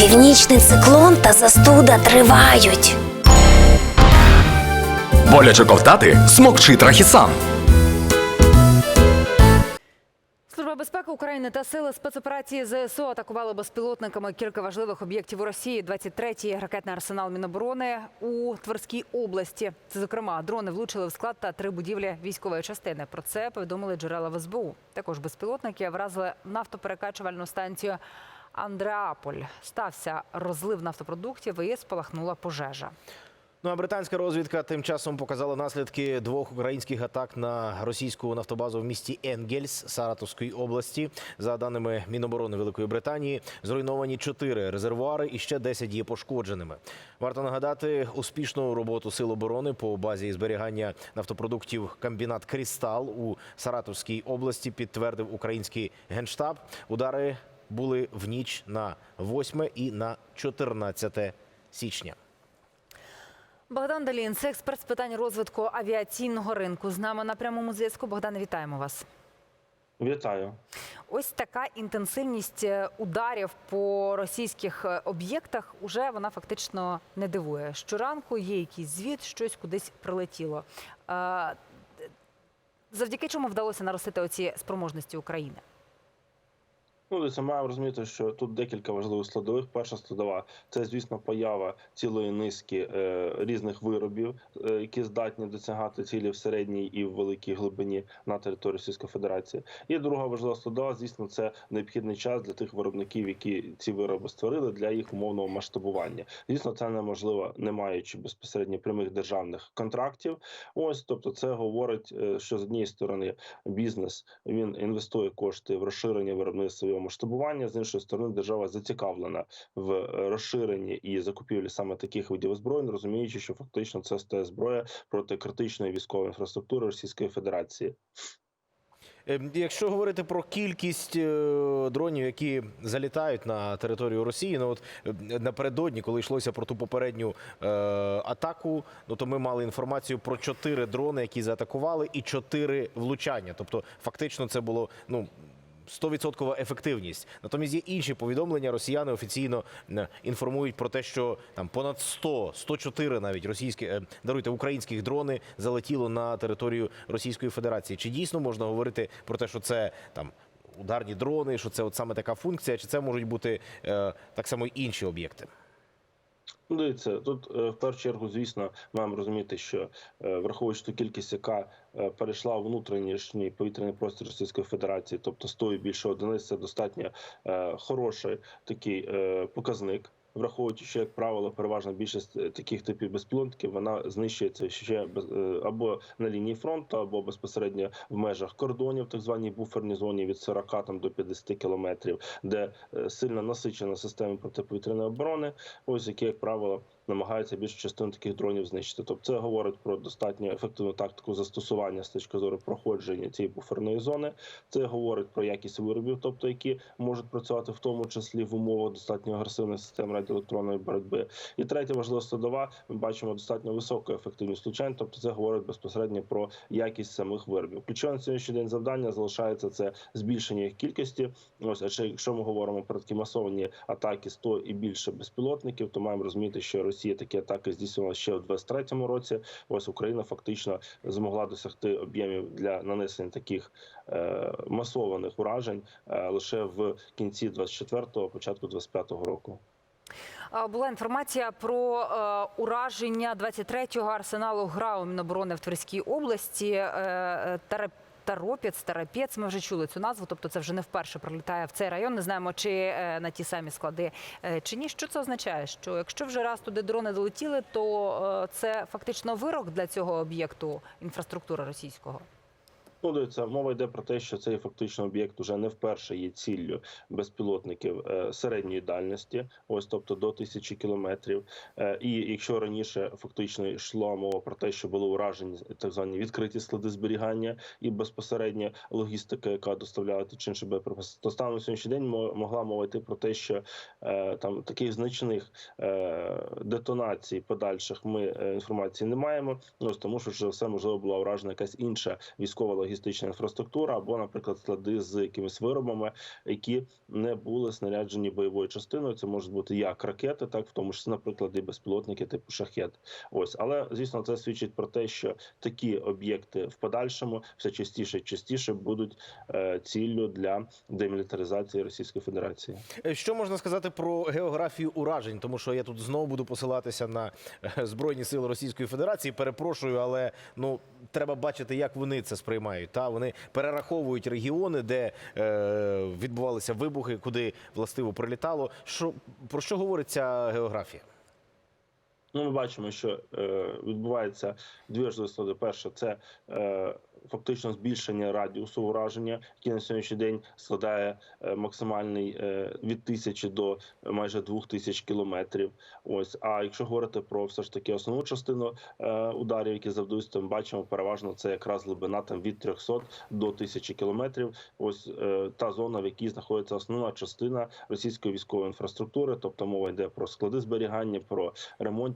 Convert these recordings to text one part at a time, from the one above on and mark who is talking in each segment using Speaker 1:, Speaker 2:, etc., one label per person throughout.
Speaker 1: Північний циклон та застуда тривають.
Speaker 2: Боляче ковтати смокчи трахісан.
Speaker 3: Служба безпеки України та сили спецоперації ЗСУ атакували безпілотниками кілька важливих об'єктів у Росії. 23-й ракетний арсенал Міноборони у Тверській області. Це зокрема дрони влучили в склад та три будівлі військової частини. Про це повідомили джерела в СБУ. Також безпілотники вразили нафтоперекачувальну станцію Андреаполь. Стався розлив нафтопродуктів і спалахнула пожежа.
Speaker 4: Ну а британська розвідка тим часом показала наслідки двох українських атак на російську нафтобазу в місті Енгельс Саратовської області. За даними Міноборони Великої Британії, зруйновані чотири резервуари і ще 10 є пошкодженими. Варто нагадати успішну роботу сил оборони по базі зберігання нафтопродуктів комбінат Крістал у Саратовській області. Підтвердив український генштаб. Удари були в ніч на 8 і на 14 січня.
Speaker 3: Богдан Далін, це експерт з питань розвитку авіаційного ринку. З нами на прямому зв'язку. Богдане, вітаємо вас.
Speaker 5: Вітаю.
Speaker 3: Ось така інтенсивність е, ударів по російських е, об'єктах уже вона фактично не дивує. Щоранку є якийсь звіт, щось кудись прилетіло. Е, Завдяки чому вдалося наростити оці спроможності України?
Speaker 5: Ну, дивіться, маємо розуміти, що тут декілька важливих складових. Перша складова це, звісно, поява цілої низки е, різних виробів, е, які здатні досягати цілі в середній і в великій глибині на території Російської Федерації. І друга важлива складова, звісно, це необхідний час для тих виробників, які ці вироби створили для їх умовного масштабування. Звісно, це неможливо, не маючи безпосередньо прямих державних контрактів. Ось, тобто, це говорить, е, що з однієї сторони бізнес він інвестує кошти в розширення виробництва його масштабування. З іншої сторони, держава зацікавлена в розширенні і закупівлі саме таких видів озброєнь, розуміючи, що фактично це стає зброя проти критичної військової інфраструктури Російської Федерації.
Speaker 4: Ем, Якщо говорити про кількість е, дронів, які залітають на територію Росії, ну от е, напередодні, коли йшлося про ту попередню е, атаку, ну то ми мали інформацію про чотири дрони, які заатакували, і чотири влучання. Тобто, фактично, це було ну. 100% ефективність. Натомість є інші повідомлення. Росіяни офіційно інформують про те, що там понад 100, 104 навіть російські е, даруйте українських дрони залетіло на територію Російської Федерації. Чи дійсно можна говорити про те, що це там ударні дрони, що це от саме така функція, чи це можуть бути е, так само й інші об'єкти?
Speaker 5: Ну, дивіться, тут е, в першу чергу, звісно, маємо розуміти, що е, враховуючи ту кількість, яка е, перейшла в внутрішній повітряний простір Російської Федерації, тобто 100 і більше одиниць, це достатньо хороший такий показник. Враховуючи, що як правило, переважна більшість е, таких типів безпілотників вона знищується ще е, або на лінії фронту, або безпосередньо в межах кордонів, так званій буферній зоні від 40 там до 50 кілометрів, де е, сильно насичена система протиповітряної оборони. Ось які, як правило, намагаються більшу частину таких дронів знищити. Тобто, це говорить про достатньо ефективну тактику застосування з точки зору проходження цієї буферної зони. Це говорить про якість виробів, тобто які можуть працювати в тому числі в умовах достатньо агресивних систем радіоелектронної боротьби. І третя важлива складова, ми бачимо достатньо високу ефективність влучань, тобто це говорить безпосередньо про якість самих виробів. Ключовим на сьогоднішній день завдання залишається це збільшення їх кількості. Ось, а якщо ми говоримо про такі масовані атаки 100 і більше безпілотників, то маємо розуміти, що Росія такі атаки здійснювала ще в 23-му році. Ось Україна фактично змогла досягти об'ємів для нанесення таких е, масованих уражень е, лише в кінці 24-го, початку 25-го року.
Speaker 3: Була інформація про е, ураження 23-го арсеналу ГРАУ Міноборони в Тверській області. Тарап- Таропець, Тарапець, ми вже чули цю назву, тобто це вже не вперше прилітає в цей район. Не знаємо, чи е, на ті самі склади е, чи ні. Що це означає? Що якщо вже раз туди дрони долетіли, то е, це фактично вирок для цього об'єкту інфраструктури російського.
Speaker 5: Ну, дивіться, мова йде про те, що цей фактично об'єкт уже не вперше є ціллю безпілотників е, середньої дальності, ось тобто до тисячі кілометрів. Е, і якщо раніше фактично йшла мова про те, що були уражені так звані відкриті склади зберігання і безпосередньо логістика, яка доставляла ті чи інші боєприпаси, то станом на сьогоднішній день мо- могла мова йти про те, що е, там таких значних детонацій подальших ми інформації не маємо. Ось тому, що вже все можливо була уражена якась інша військова логістика логістична інфраструктура, або, наприклад, склади з якимись виробами, які не були снаряджені бойовою частиною. Це можуть бути як ракети, так в тому числі, наприклад, і безпілотники типу шахет. Ось, але звісно, це свідчить про те, що такі об'єкти в подальшому все частіше і частіше будуть е, ціллю для демілітаризації Російської Федерації.
Speaker 4: Е, Що можна сказати про географію уражень? Тому що я тут знову буду посилатися на е, збройні сили Російської Федерації. Перепрошую, але ну треба бачити, як вони це сприймають. Та вони перераховують регіони, де е, відбувалися вибухи, куди властиво прилітало. Що про що говорить ця географія?
Speaker 5: Ну, ми бачимо, що е, відбувається дві важливі склади. Перше, це е, фактично збільшення радіусу ураження, який на сьогоднішній день складає е, максимальний е, від тисячі до майже двох тисяч кілометрів. Ось, а якщо говорити про все ж таки основну частину е, ударів, які завдаються, ми бачимо переважно це якраз глибина там від 300 до 1000 кілометрів. Ось е, та зона, в якій знаходиться основна частина російської військової інфраструктури, тобто мова йде про склади зберігання, про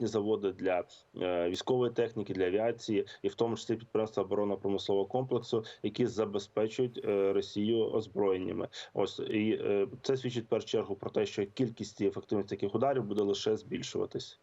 Speaker 5: ремонтні заводи для е, військової техніки, для авіації, і в тому числі підприємства оборонно-промислового комплексу, які забезпечують е, Росію озброєннями. Ось і е, це свідчить в першу чергу про те, що кількість і ефективність таких ударів буде лише збільшуватись.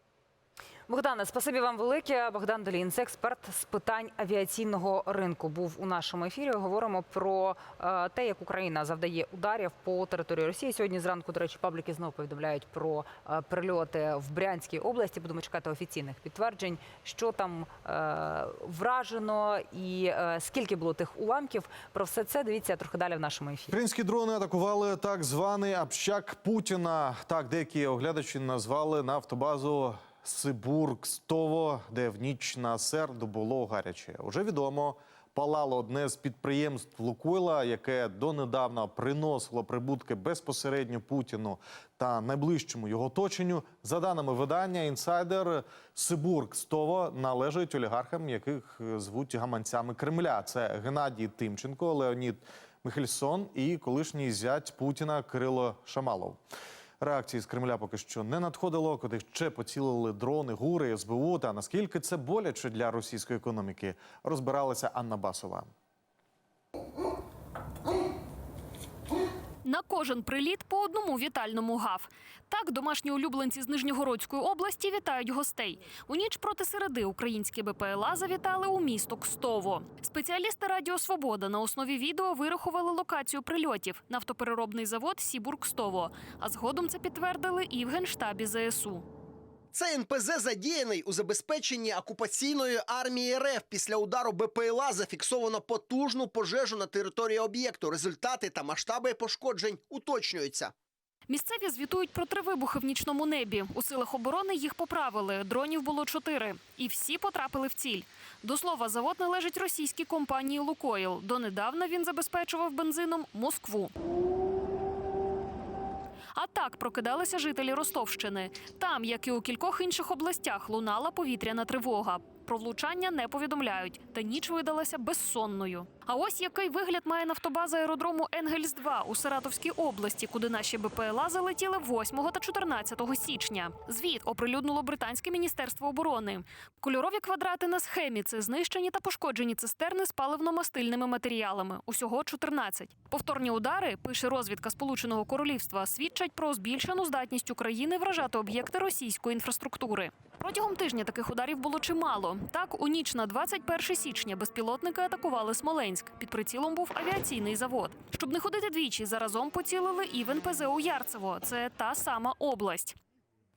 Speaker 3: Богдане, спасибі вам велике. Богдан Долінц, експерт з питань авіаційного ринку, був у нашому ефірі. Говоримо про е, те, як Україна завдає ударів по території Росії. Сьогодні зранку, до речі, пабліки знову повідомляють про е, прильоти в Брянській області. Будемо чекати офіційних підтверджень, що там е, вражено і скільки було тих уламків. Про все це дивіться трохи далі в нашому ефірі.
Speaker 6: Українські дрони атакували так званий общак Путіна. Так деякі оглядачі назвали нафтобазу Сибургстово, де в ніч на середу було гаряче. Уже відомо. Палало одне з підприємств Лукойла, яке донедавна приносило прибутки безпосередньо Путіну та найближчому його оточенню. За даними видання, інсайдер Сибургстово належить олігархам, яких е, звуть гаманцями Кремля. Це Геннадій Тимченко, Леонід Михельсон і колишній зять Путіна Кирило Шамалов. Реакції з Кремля поки що не надходило, куди ще поцілили дрони, гури, СБУ. Та наскільки це боляче для російської економіки, розбиралася Анна Басова.
Speaker 7: На кожен приліт по одному вітальному гав. Так домашні улюбленці з Нижньогородської області вітають гостей. У ніч проти середи українські БПЛА завітали у місто Кстово. Спеціалісти Радіо Свобода на основі відео вирахували локацію прильотів нафтопереробний завод Сібур Кстово. А згодом це підтвердили і в генштабі ЗСУ.
Speaker 8: Цей НПЗ задіяний у забезпеченні окупаційної армії РФ. Після удару БПЛА зафіксовано потужну пожежу на території об'єкту. Результати та масштаби пошкоджень уточнюються.
Speaker 7: Місцеві звітують про три вибухи в нічному небі. У силах оборони їх поправили. Дронів було чотири. І всі потрапили в ціль. До слова, завод належить російській компанії «Лукойл». Донедавна він забезпечував бензином Москву. А так прокидалися жителі Ростовщини. Там, як і у кількох інших областях, лунала повітряна тривога. Про влучання не повідомляють, та ніч видалася безсонною. А ось який вигляд має нафтобаза аеродрому Енгельс 2 у Саратовській області, куди наші БПЛА залетіли 8 та 14 січня. Звіт оприлюднило британське міністерство оборони. Кольорові квадрати на схемі це знищені та пошкоджені цистерни з паливно-мастильними матеріалами. Усього 14. Повторні удари, пише розвідка Сполученого Королівства, свідчать про збільшену здатність України вражати об'єкти російської інфраструктури. Протягом тижня таких ударів було чимало. Так, у ніч на 21 січня безпілотники атакували Смоленськ. Під прицілом був авіаційний завод. Щоб не ходити двічі, заразом поцілили і в НПЗ у Ярцево. Це та сама область.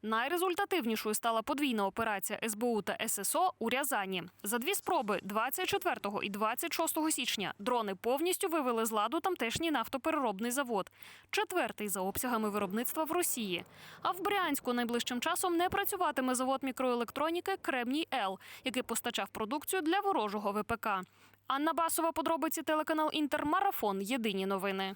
Speaker 7: Найрезультативнішою стала подвійна операція СБУ та ССО у Рязані. За дві спроби 24 і 26 січня дрони повністю вивели з ладу тамтешній нафтопереробний завод. Четвертий за обсягами виробництва в Росії. А в Брянську найближчим часом не працюватиме завод мікроелектроніки Кремній Л, який постачав продукцію для ворожого ВПК. Анна Басова, подробиці телеканал Інтермарафон. Єдині новини.